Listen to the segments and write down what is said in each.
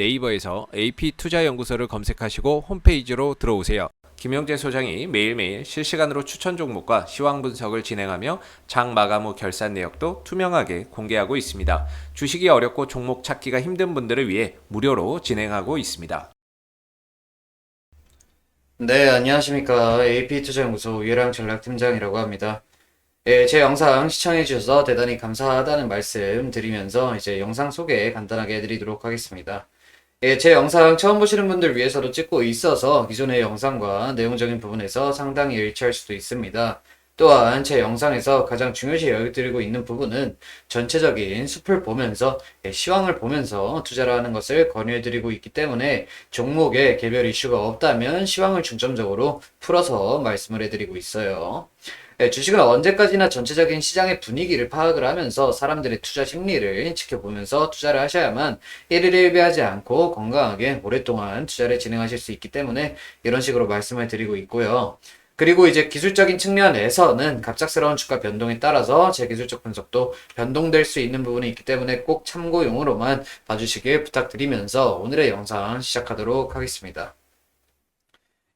네이버에서 AP투자연구소를 검색하시고 홈페이지로 들어오세요. 김영재 소장이 매일매일 실시간으로 추천 종목과 시황 분석을 진행하며 장 마감 후 결산 내역도 투명하게 공개하고 있습니다. 주식이 어렵고 종목 찾기가 힘든 분들을 위해 무료로 진행하고 있습니다. 네, 안녕하십니까. AP투자연구소 유해랑 전략팀장이라고 합니다. 예, 제 영상 시청해주셔서 대단히 감사하다는 말씀 드리면서 이제 영상 소개 간단하게 해드리도록 하겠습니다. 예, 제 영상 처음 보시는 분들 위해서도 찍고 있어서 기존의 영상과 내용적인 부분에서 상당히 일치할 수도 있습니다. 또한 제 영상에서 가장 중요시 여겨드리고 있는 부분은 전체적인 숲을 보면서 예, 시황을 보면서 투자를 하는 것을 권유해드리고 있기 때문에 종목에 개별 이슈가 없다면 시황을 중점적으로 풀어서 말씀을 해드리고 있어요. 예, 주식은 언제까지나 전체적인 시장의 분위기를 파악을 하면서 사람들의 투자 심리를 지켜보면서 투자를 하셔야만 일일 일비하지 않고 건강하게 오랫동안 투자를 진행하실 수 있기 때문에 이런 식으로 말씀을 드리고 있고요. 그리고 이제 기술적인 측면에서는 갑작스러운 주가 변동에 따라서 제 기술적 분석도 변동될 수 있는 부분이 있기 때문에 꼭 참고용으로만 봐주시길 부탁드리면서 오늘의 영상 시작하도록 하겠습니다.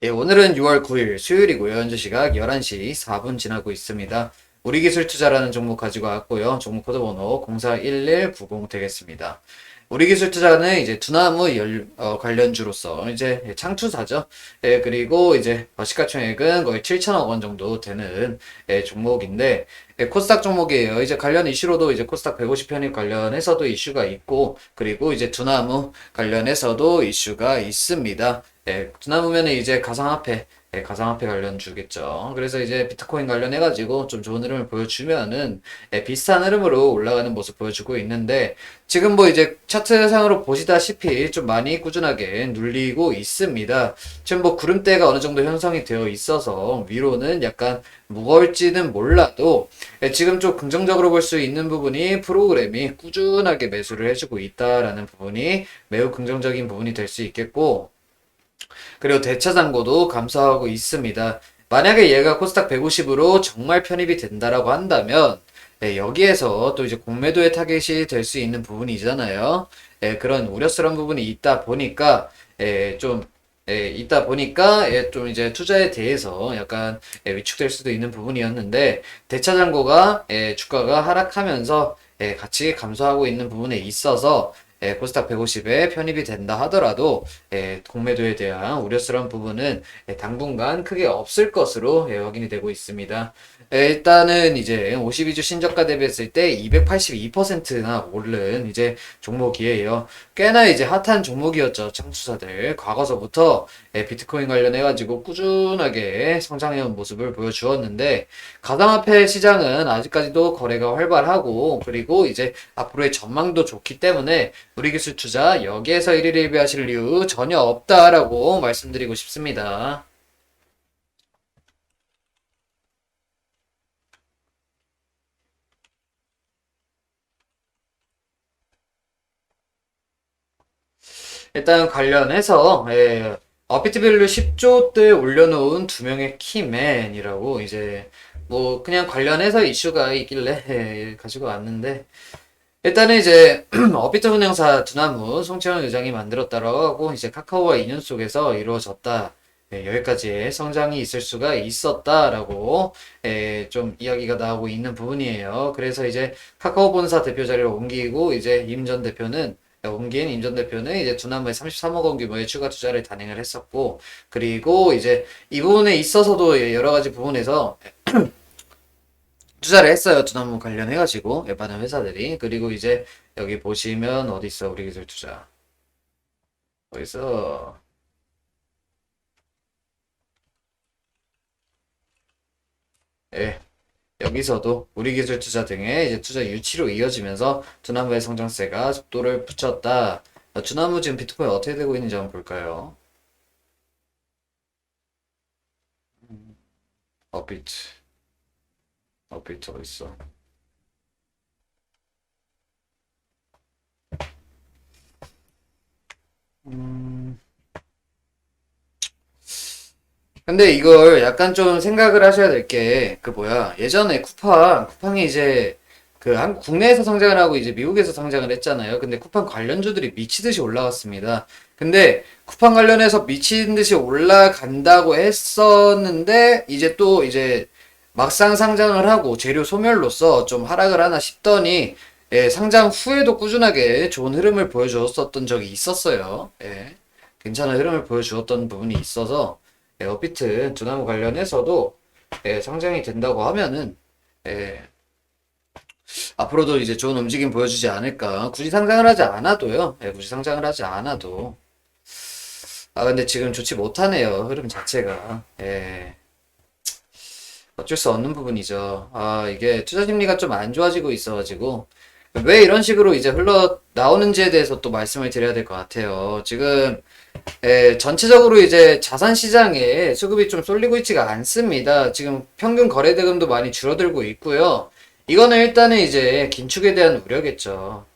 예, 오늘은 6월 9일 수요일이고요. 현재 시각 11시 4분 지나고 있습니다. 우리 기술 투자라는 종목 가지고 왔고요. 종목 코드 번호 041190 되겠습니다. 우리 기술 투자는 이제 두나무 열, 어, 관련주로서 이제 창투사죠. 예, 그리고 이제 시가총액은 거의 7천억 원 정도 되는 예, 종목인데 예, 코스닥 종목이에요. 이제 관련 이슈로도 이제 코스닥 150 편입 관련해서도 이슈가 있고 그리고 이제 두나무 관련해서도 이슈가 있습니다. 예, 두나무면은 이제 가상화폐 예, 가상화폐 관련 주겠죠. 그래서 이제 비트코인 관련해가지고 좀 좋은 흐름을 보여주면은 예, 비슷한 흐름으로 올라가는 모습 보여주고 있는데 지금 뭐 이제 차트상으로 보시다시피 좀 많이 꾸준하게 눌리고 있습니다. 지금 뭐 구름대가 어느 정도 형성이 되어 있어서 위로는 약간 무거울지는 몰라도 예, 지금 좀 긍정적으로 볼 수 있는 부분이 프로그램이 꾸준하게 매수를 해주고 있다라는 부분이 매우 긍정적인 부분이 될 수 있겠고 그리고 대차장고도 감소하고 있습니다. 만약에 얘가 코스닥 150으로 정말 편입이 된다라고 한다면 네, 여기에서 또 이제 공매도의 타겟이 될 수 있는 부분이잖아요. 예, 그런 우려스러운 부분이 있다 보니까 예, 좀 예, 있다 보니까 예, 좀 이제 투자에 대해서 약간 예, 위축될 수도 있는 부분이었는데 대차장고가 예, 주가가 하락하면서 예, 같이 감소하고 있는 부분에 있어서 예, 코스닥 150에 편입이 된다 하더라도 예, 공매도에 대한 우려스러운 부분은 예, 당분간 크게 없을 것으로 예, 확인이 되고 있습니다. 예, 일단은 이제 52주 신저가 대비했을 때 282%나 오른 이제 종목이에요. 꽤나 이제 핫한 종목이었죠. 창투사들. 과거서부터 예, 비트코인 관련해 가지고 꾸준하게 성장해온 모습을 보여주었는데 가상화폐 시장은 아직까지도 거래가 활발하고 그리고 이제 앞으로의 전망도 좋기 때문에 우리 기술 투자 여기에서 1일 1비 하실 이유 전혀 없다라고 말씀드리고 싶습니다. 일단 관련해서 예, 어피트밸류 10조대 올려놓은 두 명의 키맨이라고 이제 뭐 그냥 관련해서 이슈가 있길래 예, 가지고 왔는데 일단은 이제 어비트 운영사 두나무 송채원 의장이 만들었다라고 하고 이제 카카오와 인연 속에서 이루어졌다. 네, 여기까지의 성장이 있을 수가 있었다라고 예, 좀 이야기가 나오고 있는 부분이에요. 그래서 이제 카카오 본사 대표 자리를 옮기고 이제 임 전 대표는 옮긴 임 전 대표는 이제 두나무에 33억 원 규모의 추가 투자를 단행을 했었고 그리고 이제 이 부분에 있어서도 여러 가지 부분에서 투자를 했어요. 두나무 관련해가지고 많은 회사들이. 그리고 이제 여기 보시면 어디 있어? 우리 기술 투자. 어디서 예. 여기서도 우리 기술 투자 등의 이제 투자 유치로 이어지면서 두나무의 성장세가 속도를 붙였다. 어, 두나무 지금 비트코인 어떻게 되고 있는지 한번 볼까요? 업비트 업비트 어디 있어? 음. 근데 이걸 약간 좀 생각을 하셔야 될 게, 그 뭐야, 예전에 쿠팡, 쿠팡이 이제, 그 한, 국내에서 성장을 하고 이제 미국에서 성장을 했잖아요. 근데 쿠팡 관련주들이 미치듯이 올라갔습니다. 근데 쿠팡 관련해서 미친 듯이 올라간다고 했었는데 이제 또 이제 막상 상장을 하고 재료 소멸로서 좀 하락을 하나 싶더니 예, 상장 후에도 꾸준하게 좋은 흐름을 보여주었었던 적이 있었어요. 예, 괜찮은 흐름을 보여주었던 부분이 있어서 예, 업비트 두나무 관련해서도 예, 상장이 된다고 하면은 예, 앞으로도 이제 좋은 움직임 보여주지 않을까. 굳이 상장을 하지 않아도요. 예, 굳이 상장을 하지 않아도. 아, 근데 지금 좋지 못하네요. 흐름 자체가. 예. 어쩔 수 없는 부분이죠. 아, 이게 투자 심리가 좀 안 좋아지고 있어가지고. 왜 이런 식으로 이제 흘러 나오는지에 대해서 또 말씀을 드려야 될 것 같아요. 지금, 예, 전체적으로 이제 자산 시장에 수급이 좀 쏠리고 있지가 않습니다. 지금 평균 거래 대금도 많이 줄어들고 있고요. 이거는 일단은 이제 긴축에 대한 우려겠죠.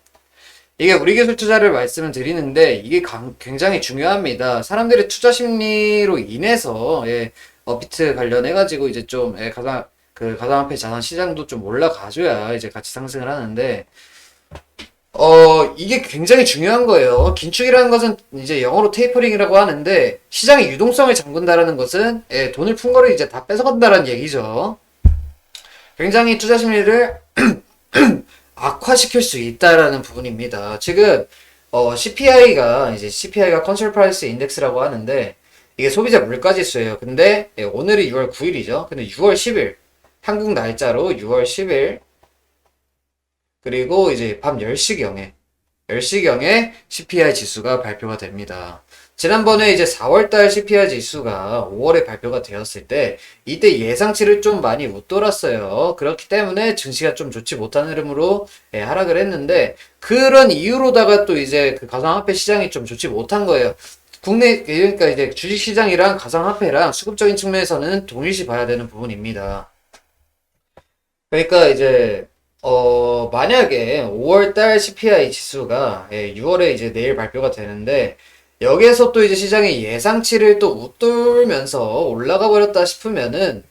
이게 우리 기술 투자를 말씀을 드리는데 이게 강- 굉장히 중요합니다. 사람들의 투자 심리로 인해서 예, 업비트 관련해 가지고 이제 좀 예, 가상 그 가상화폐 자산 시장도 좀 올라가줘야 이제 같이 상승을 하는데 어 이게 굉장히 중요한 거예요. 긴축이라는 것은 이제 영어로 테이퍼링이라고 하는데 시장의 유동성을 잠근다라는 것은 예, 돈을 푼 거를 이제 다 뺏어간다라는 얘기죠. 굉장히 투자 심리를 악화시킬 수 있다라는 부분입니다. 지금 어, CPI가 이제 CPI가 컨트롤 프라이스 인덱스라고 하는데 이게 소비자 물가 지수예요. 근데 예, 오늘이 6월 9일이죠. 근데 6월 10일 한국 날짜로 6월 10일 그리고 이제 밤 10시경에 10시경에 CPI 지수가 발표가 됩니다. 지난번에 이제 4월달 CPI 지수가 5월에 발표가 되었을 때 이때 예상치를 좀 많이 웃돌았어요. 그렇기 때문에 증시가 좀 좋지 못한 흐름으로 예, 하락을 했는데 그런 이유로다가 또 이제 그 가상화폐 시장이 좀 좋지 못한 거예요. 국내 그러니까 이제 주식 시장이랑 가상화폐랑 수급적인 측면에서는 동일시 봐야 되는 부분입니다. 그러니까 이제 어 만약에 5월달 CPI 지수가 예, 6월에 이제 내일 발표가 되는데 여기에서 또 이제 시장의 예상치를 또 웃돌면서 올라가 버렸다 싶으면은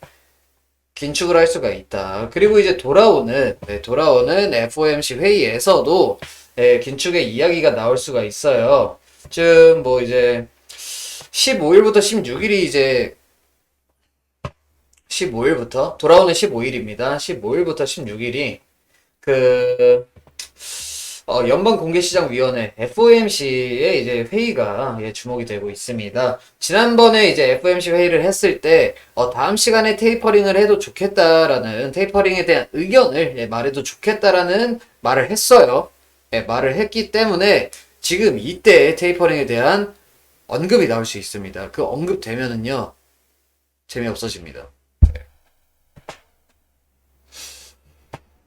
긴축을 할 수가 있다. 그리고 이제 돌아오는 네, 돌아오는 FOMC 회의에서도 예, 긴축의 이야기가 나올 수가 있어요. 지금 뭐 이제 15일부터 16일이 이제 15일부터 돌아오는 15일입니다. 15일부터 16일이 그 어, 연방공개시장위원회 FOMC의 이제 회의가 예, 주목이 되고 있습니다. 지난번에 이제 FOMC 회의를 했을 때 어, 다음 시간에 테이퍼링을 해도 좋겠다라는 테이퍼링에 대한 의견을 예, 말해도 좋겠다라는 말을 했어요. 예, 말을 했기 때문에 지금 이때 테이퍼링에 대한 언급이 나올 수 있습니다. 그 언급 되면은요 재미없어집니다.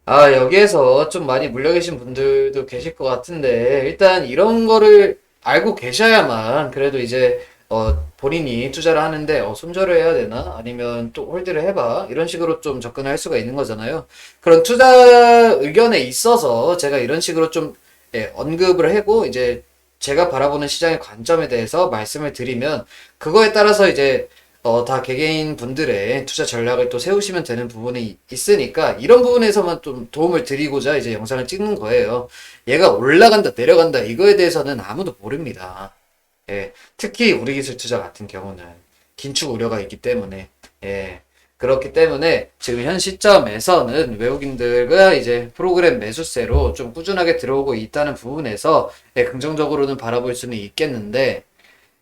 아, 여기에서 좀 많이 물려 계신 분들도 계실 것 같은데, 일단 이런 거를 알고 계셔야만, 그래도 이제, 어, 본인이 투자를 하는데, 어, 손절을 해야 되나? 아니면 또 홀드를 해봐? 이런 식으로 좀 접근할 수가 있는 거잖아요. 그런 투자 의견에 있어서 제가 이런 식으로 좀, 예, 언급을 하고, 이제, 제가 바라보는 시장의 관점에 대해서 말씀을 드리면, 그거에 따라서 이제, 어, 다 개개인 분들의 투자 전략을 또 세우시면 되는 부분이 있으니까 이런 부분에서만 좀 도움을 드리고자 이제 영상을 찍는 거예요. 얘가 올라간다, 내려간다, 이거에 대해서는 아무도 모릅니다. 예, 특히 우리 기술 투자 같은 경우는 긴축 우려가 있기 때문에, 예, 그렇기 때문에 지금 현 시점에서는 외국인들과 이제 프로그램 매수세로 좀 꾸준하게 들어오고 있다는 부분에서 예, 긍정적으로는 바라볼 수는 있겠는데,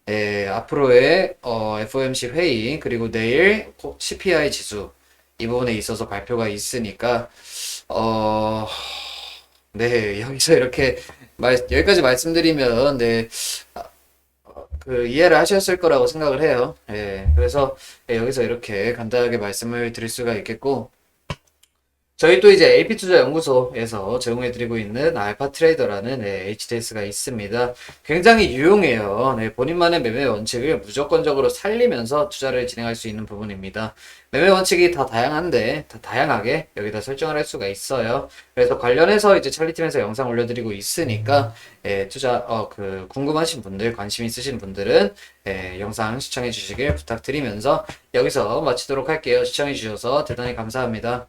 예, 앞으로의 어, FOMC 회의 그리고 내일 꼭 CPI 지수 이 부분에 있어서 발표가 있으니까 어, 네 여기서 이렇게 말 여기까지 말씀드리면 네. 그 이해를 하셨을 거라고 생각을 해요. 예, 그래서 예, 여기서 이렇게 간단하게 말씀을 드릴 수가 있겠고, 저희 또 이제 AP투자연구소에서 제공해드리고 있는 알파 트레이더라는 네, HTS가 있습니다. 굉장히 유용해요. 네, 본인만의 매매 원칙을 무조건적으로 살리면서 투자를 진행할 수 있는 부분입니다. 매매 원칙이 다 다양한데, 다 다양하게 여기다 설정을 할 수가 있어요. 그래서 관련해서 이제 찰리팀에서 영상 올려드리고 있으니까, 예, 투자, 어, 그, 궁금하신 분들, 관심 있으신 분들은, 예, 영상 시청해 주시길 부탁드리면서 여기서 마치도록 할게요. 시청해 주셔서 대단히 감사합니다.